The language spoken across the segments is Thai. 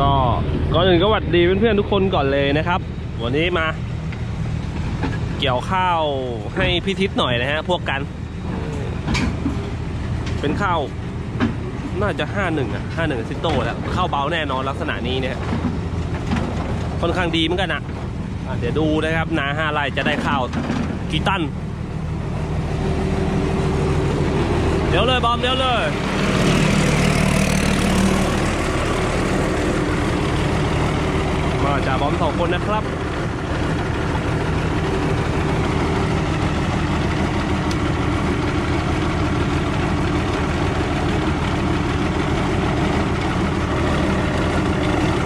ก็ก่อนอื่นก็หวัดดีเพื่อนๆทุกคนก่อนเลยนะครับ วันนี้มา เกี่ยวข้าวให้พี่ทิศหน่อยนะฮะพวกกัน เป็นข้าวน่าจะห้าหนึ่งอะห้าหนึ่งซิโต้แล้วข้าวเบาแน่นอนลักษณะนี้เนี่ยค่อนข้างดีเหมือนกันนะอะเดี๋ยวดูนะครับนาห้าไร่จะได้ข้าวกี่ตันเดี๋ยวเลยบอมเดี๋ยวเลย มา จาบอมสองคนนะครับ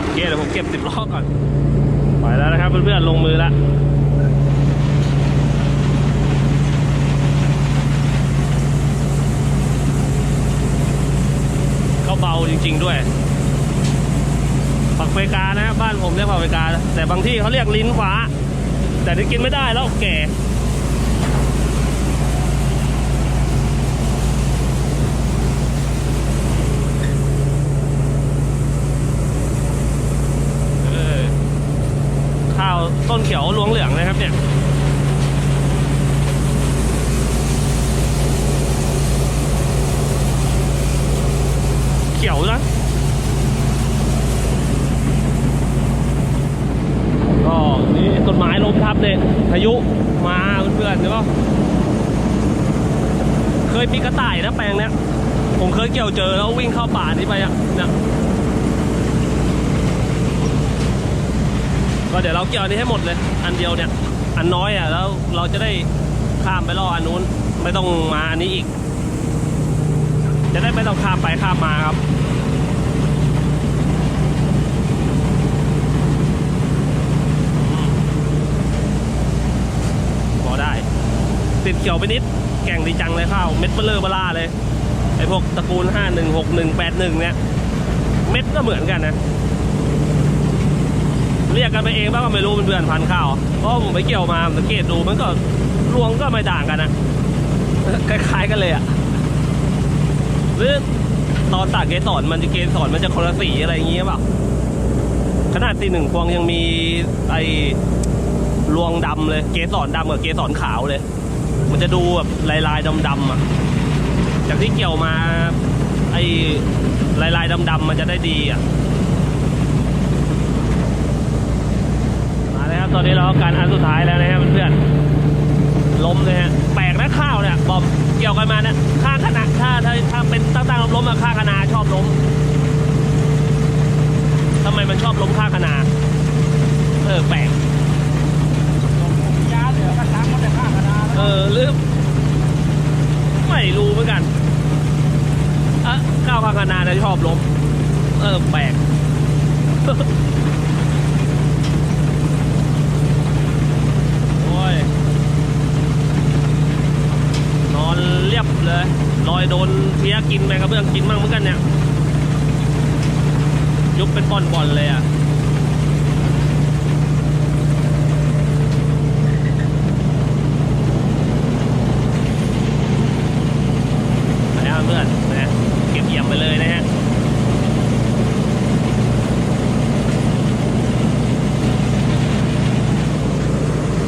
โอเคเดี๋ยวผมเก็บสิบล้อก่อน ไปแล้วนะครับเพื่อนๆลงมือแล้ว ก็เบาจริง ๆด้วย ผักเฟกานะ บ้านผมรียกา แต่บางที่เขาเรียกลิ้นฟ้า แต่นี่กินไม่ได้แล้วแก่ข้าวต้นเขียวลวงเหลืองเลยครับเนี่ยเขียวนะ ก็นี่ต้นไม้ล้มทับเนี่ยพายุมาเพื่อนๆใช่ปะเคยมีกระต่ายนะแปลงเนี้ยผมเคยเกี่ยวเจอแล้ววิ่งเข้าป่านี้ไปอะเนี่ยก็เดี๋ยวเราเกี่ยวอันนี้ให้หมดเลย อันเดียวเนี่ย อันน้อยอะแล้วเราจะได้ข้ามไปรออันนู้น ไม่ต้องมาอันนี้อีก จะได้ไม่ต้องข้ามไปข้ามมาครับ พอได้ ติดเขียวไปนิดแก่งดีจังเลยข้าวเม็ดเบลเลอร์เบล่าเลยไอพวกตระกูล 5 1 6 1 8 1 เนี่ย เม็ดก็เหมือนกันนะ เรียกกันไปเองบ้างก็ไม่รู้เป็นเพื่อนพันข้าวเพราะผมไปเกี่ยวมาสังเกตดูมันก็รวงก็ไม่ต่างกันนะคล้ายๆกันเลยอะหรือตอนตากเกสรมันจะเกสรมันจะคนละสีอะไรอย่างเงี้ยเปล่าขนาดตีหนึ่งพวงยังมีไอรวงดำเลย เกสรดำกับเกสรขาวเลย มันจะดูแบบลายลายดำดำๆอะ จากที่เกี่ยวมาไอ้ลายลายดำดำๆมันจะได้ดีอะมาแล้วครับตอนนี้เราการอันสุดท้ายแล้วนะครับเพื่อนๆล้มเลยฮะแปลกนะข้าวเนี่ยบอมเกี่ยวกันมาเนี่ยข้างคณะถ้าถ้าถ้าเป็นตั้งๆล้มๆอะข้างคณะชอบล้มทำไมมันชอบล้มข้างคณะเออแปลก ยาเหลือกระชังมันจะฆ่าคณะ เออหรือไม่รู้เหมือนกันอะก้าวข้างคณาจะชอบล้มเออแปลกโอ้ยนอนเรียบเลยรอยโดนเพี้ยกินแมงกระเบื้องกินมั่งเหมือนกันเนี่ยยุบเป็นบอลๆเลยอะ นะครับเพื่อนนะเก็บเยี่ยมไปเลยนะฮะ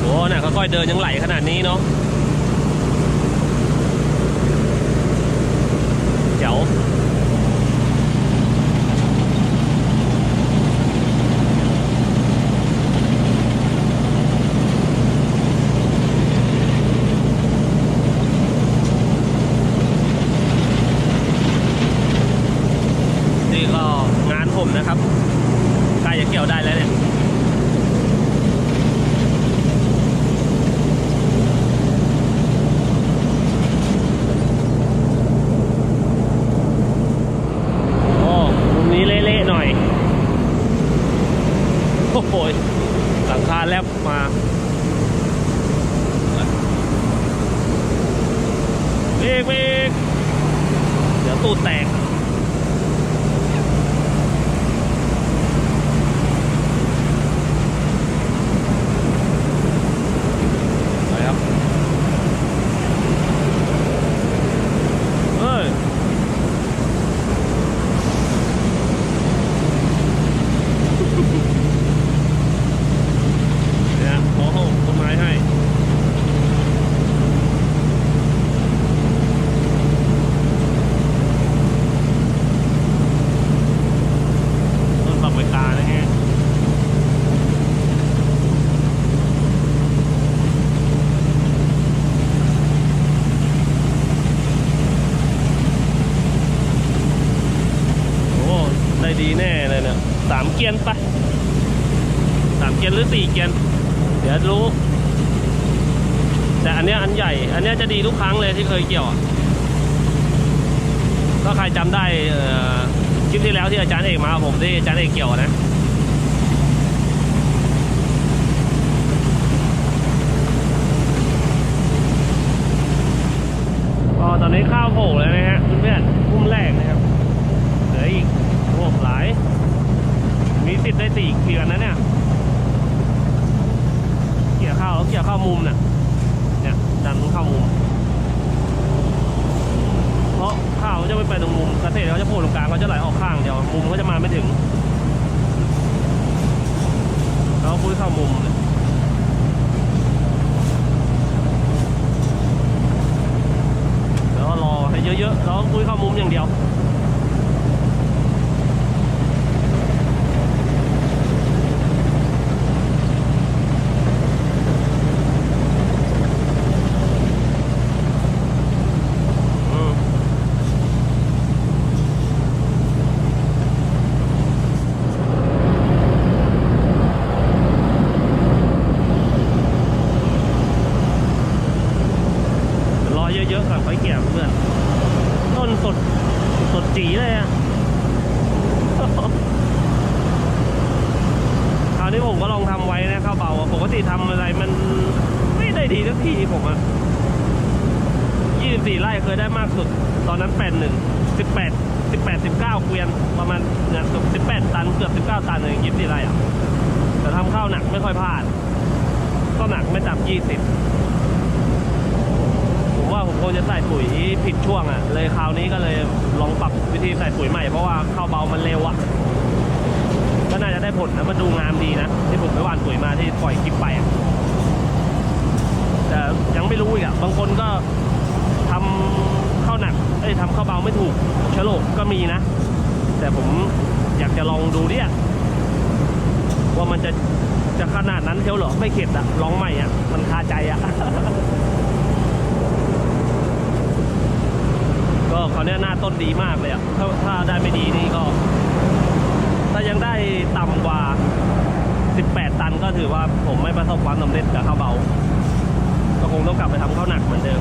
โอ้น่ะค่อยๆ เดินยังไหลขนาดนี้เนาะเจ๋วนี่ก็งานผมนะครับใกล้จะเกี่ยวได้แล้วเนี่ย โอ้มุมนี้เละๆหน่อย โอ้โหยหลังคาแลบมาเบร กเบรกเดี๋ยวตูดแตก ไปครับ เฮ้ย น่ๆเลยเนี่ยสามเกียนไปสามเกียนหรือสี่เกียน เดี๋ยวรู้ แต่อันเนี้ยอันใหญ่ อันเนี้ยจะดีทุกครั้งเลยที่เคยเกี่ยวอะก็ใคร จำได้คลิปที่แล้วที่อาจารย์เอกมาผมที่อาจารย์เอกเกี่ยวนะก็ตอนนี้ข้าวโผล่แล้วนะฮะเพื่อนๆพุ่มแรกนะครับเหลืออีกโอ้หลาย มีสิทธิ์ได้สี่เกลือนนะเนี่ยเกี่ยวข้าวแล้วเกี่ยวข้าวมุมน่ะเนี่ยดันเข้ามุมเพราะ ข้าวจะไม่ไปตรงมุมเกษตรเขาจะโผล่ตรงกลางเขาจะไหลออกข้างเดียวมุมเขาจะมาไม่ถึงแล้วคุยเข้ามุมเลยแล้วรอให้เยอะๆแล้วคุยเข้ามุมอย่างเดียว อืมรอเยอะๆก่อนค่อยเกี่ยวเพื่อน ต้นสดสดจีเลยอะ คราวนี้ผมก็ลองทำไว้นะข้าวเบาอะปกติทำอะไรมันไม่ได้ดีสักทีผมอะ 24 ไร่ เคยได้มากสุด ตอนนั้นแปดหนึ่งสิบแปดสิบแปดสิบเก้าเกวียนประมาณเนี่ยสิบแปดตัน เกือบสิบเก้าตันเลยยี่สิบไรอะ แต่ทำข้าวหนักไม่ค่อยพลาด ก็หนักไม่ต่ำยี่สิบผมว่าผมคงจะใส่ปุ๋ยผิดช่วงอะ เลยคราวนี้ก็เลยลองปรับวิธีใส่ปุ๋ยใหม่ เพราะว่าข้าวเบามันเร็วอะ ก็น่าจะได้ผลนะมันดูงามดีนะ ที่ผมไปหว่านปุ๋ยมาที่ปล่อยคลิปไปอะแต่ยังไม่รู้อีกอะ บางคนก็ ทำข้าวหนักเอ้ยทำข้าวเบาไม่ถูกเชโลกก็มีนะ แต่ผมอยากจะลองดูเนี่ยว่ามันจะจะขนาดนั้นเชียวหรอไม่เข็ดอะลองใหม่อะมันคาใจอะก็เขาเนี้ยหน้าต้นดีมากเลยอะถ้าถ้าได้ไม่ดีนี่ก็ ถ้ายังได้ต่ำกว่า 18 ตันก็ถือว่าผมไม่ประสบความสำเร็จกับข้าวเบา ก็คงต้องกลับไปทำข้าวหนักเหมือนเดิม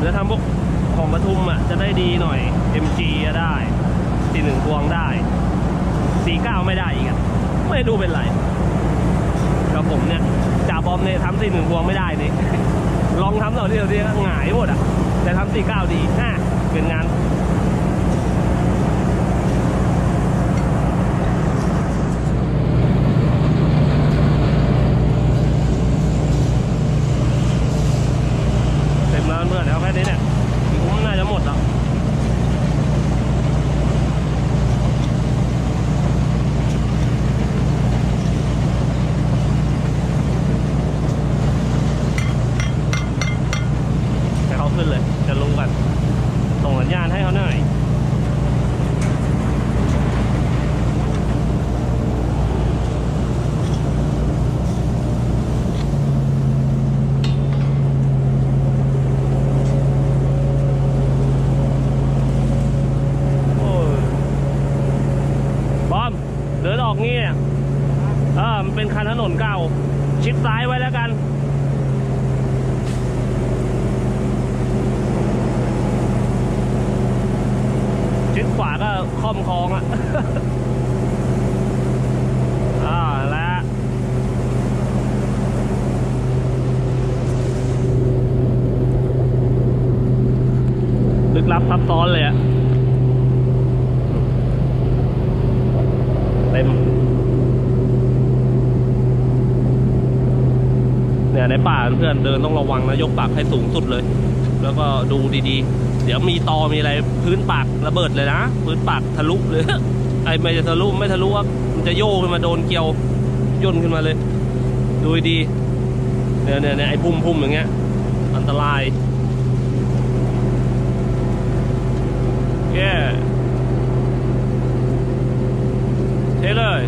ผมจะทำพวกของปทุมอะจะได้ดีหน่อย MG ก็ได้สี่หนึ่งพวงได้สี่เก้าไม่ได้อีกอะไม่ดูเป็นไรกับผมเนี่ยจ่าบอมเนี่ยทำสี่หนึ่งพวงไม่ได้นี่ลองทำต่อเดียวเดียวหงายหมดอะแต่ทำสี่เก้าดีฮ่าเป็นงาน เต็มแล้วเพื่อนแล้วแค่นี้เนี่ยอีกคุ้มน่าจะหมดแล้วให้เขาขึ้นเลย จะรู้กัน ส่งสัญญาณให้เขาหน่อย โอ้ยบอมเดินออกงี้เนี่ยเออมันเป็ นเก่า ชิดซ้ายไว้แล้วกัน ชิดขวาก็ค่อมคลองอะอ่าแล้วลึกลับซับซ้อนเลยอะ เต็ม เนี่ยในป่าเพื่อนเดินต้องระวังนะยกปากให้สูงสุดเลย แล้วก็ดูดีๆ เดี๋ยวมีตอมีอะไรพื้นปากระเบิดเลยนะ พื้นปากทะลุเลยไอ้ไม่จะทะลุไม่ทะลุว่ามันจะโยกขึ้นมาโดนเกลียวย่นขึ้นมาเลย ดูดีเนี่ยเนี่ยไอ้พุ่มพุ่มอย่างเงี้ย อันตรายแย่เทเลย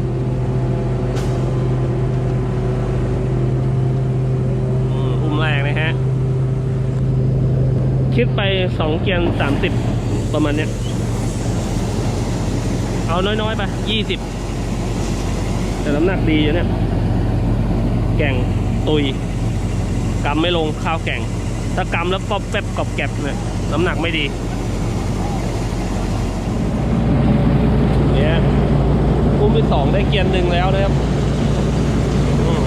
อืมอุ้มแรง นะฮะ คิดไปสองเกียนสามสิบประมาณเนี้ย เอาน้อยๆไปยี่สิบแต่น้ำหนักดีอยู่เนี่ย แก่งตุยกำไม่ลงข้าวแก่ง ถ้ากำแล้วป๊อบแป๊บกรอบแกบเนี่ยน้ำหนักไม่ดีเนี่ยอุ้มไปสองได้เกียร์หนึ่งแล้วนะครับอืม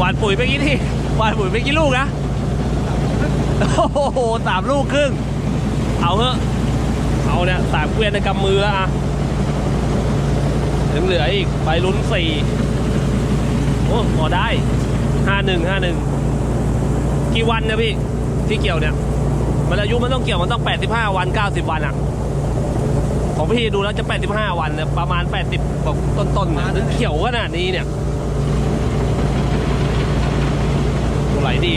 หวานปุ๋ยไปกี่ที่หวานปุ๋ยไปกี่ลูกนะ โอ้โหสามลูกครึ่ง เอาเถอะ เอาเนี่ยสามเกวียนในกำมือแล้วอะถึงเหลืออีกไปลุ้นสี่โอ้พอได้ห้าหนึ่งห้าหนึ่งกี่วันเนี่ยพี่ที่เกี่ยวเนี่ย มันอายุมันต้องเกี่ยวมันต้องแปดสิบห้าวันเก้าสิบวันอะของพี่ดูแล้วจะแปดสิบห้าวันเนี่ยประมาณแปดสิบกว่าต้นๆเนี่ยถึงเขียวขนาดนี้เนี่ยโอ้ไหลดี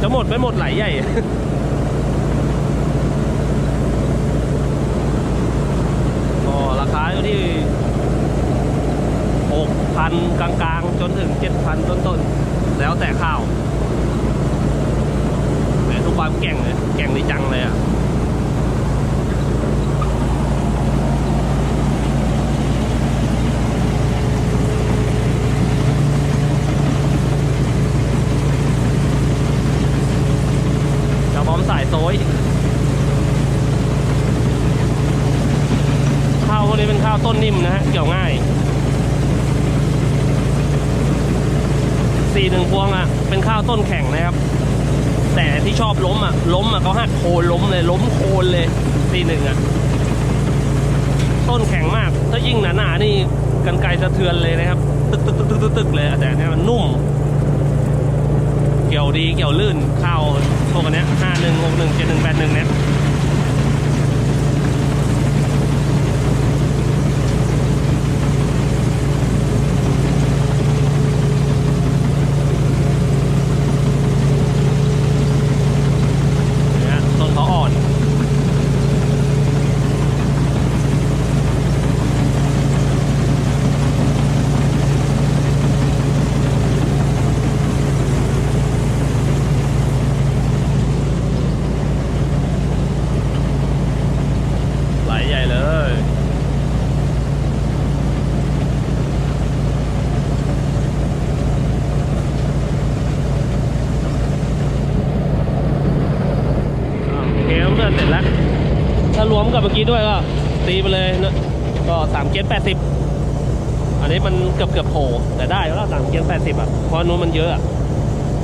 จะหมดไม่หมดไหลใหญ่ก็ราคาอยู่ที่หกพันกลางๆ จนถึงเจ็ดพันต้นๆ แล้วแต่ข้าวแหมทุกความแก่งเลยแก่งดีจังเลยอะจะพร้อมสายโซยข้าวพวกนี้เป็นข้าว ต้นนิ่มนะฮะเกี่ยวง่ายสี่หนึ่งพวงอะเป็นข้าวต้นแข็งนะครับ แต่ที่ชอบล้มอะล้มอะเขาหักโคนล้มเลย ล้มโคนเลยสี่หนึ่งอะต้นแข็งมาก ถ้ายิ่งหนาๆนี่กันไกลสะเทือนเลยนะครับ ตึกตึกตึกตึกตึกตึกเลยแต่เนี้ยมันนุ่ม เกี่ยวดีเกี่ยวลื่นข้าวพวกนเนี้ยห้าหนึ่งหกหนึ่งเจ็ดหนึ่งแปดหนึ่งเนี่ยเนี่ยต้นเขาอ่อน ไหลใหญ่เลย อ่าโอเคเพื่อนเสร็จแล้ว ถ้ารวมกับเมื่อกี้ด้วยก็ีไปเลยนะก็สามเกนแปดสิบอันนี้มันเกือบเกือบโผล่แต่ได้แล้วสามเกนแปดสิบอะเพราะนู้นมันเยอะอะ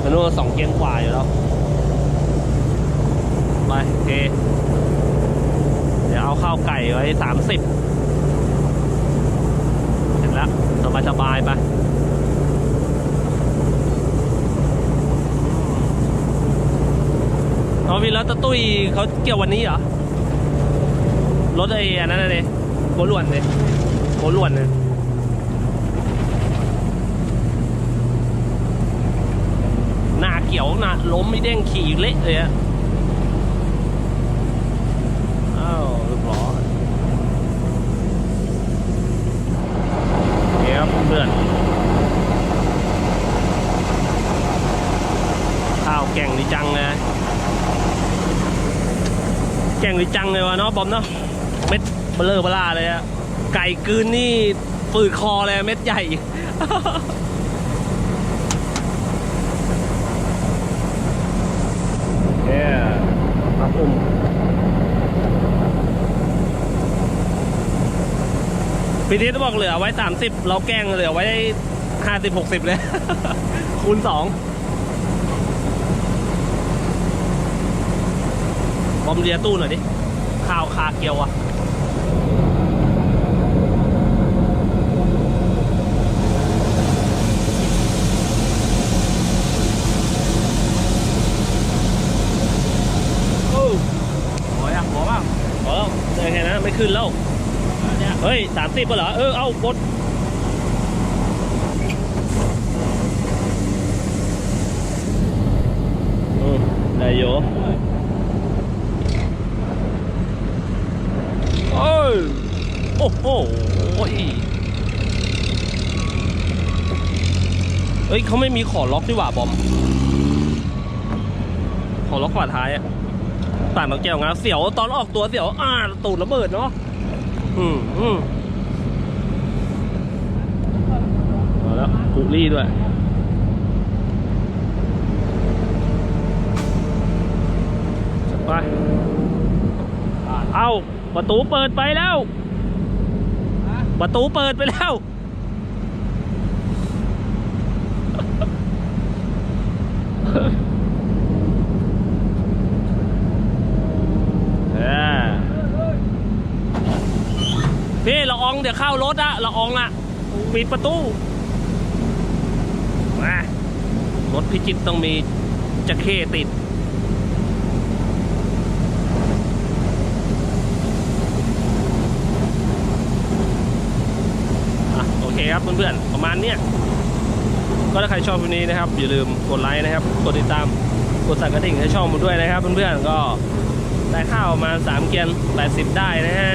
อันนู้นสองเกนกว่าอยู่แล้วไปโอเค เดี๋ยวเอาข้าวไก่ไว้สามสิบเสร็จแล้วสบายสบายไปเอาพี่แล้วตะตุ้ยเขาเกี่ยววันนี้เหรอ รถไอ้อันนั้นนะเลยโกล้วนเลยโกล้วนเนี่ยหน้าเกี่ยวหน้าล้มไม่เด้งขี่เละเลยอะอ้าวเรียบร้อยเดี๋ยวเพื่อนข้าวแก่งดีจังเลยแก่งดีจังเลยวะเนาะบอมเนาะ เม็ดเบลอเบล่าเลยอะไก่กืนนี่ฝืดคอเลยเม็ดใหญ่ เนี่ยครับผมพี่ทิศบอกเหลือไว้สามสิบเราแกล้งเหลือไว้ห้าสิบหกสิบเลย คูณสองบอมเลียตู้หน่อยดิ ข้าวคาเกียวอะ โอ้ ขอยังขอบ้าง พอ แล้วเจอไงนะไม่ขึ้นแล้ว เฮ้ยสามสิบเหรอ เออ เอากดอได้อยู่โอ้ยโอ้โหเฮ้ยเขาไม่มีขอล็อกดีกว่าบอม ขอล็อกฝาท้ายอะ ปากนกแก้วงาเสียวตอนออกตัวเสียวอ่าตูดระเบิดเนาะอืมอืมมาแล้วกุลี่ด้วยไปเอาประตูเปิดไปแล้ว ประตูเปิดไปแล้ว เออ พี่ละอองเดี๋ยวเข้ารถอะละอองอะปิดประตูมารถพิจิตต้องมีจะเข้ติดอโอเคครับเพื่อนๆ ประมาณเนี้ยก็ถ้าใครชอบวันนี้นะครับ อย่าลืมกดไลค์นะครับ กดติดตาม กดสั่นกระดิ่งให้ช่องมด้วยนะครับเพื่อนๆ ก็ได้ข้าวประมาณ3เกียน80 ได้นะฮะ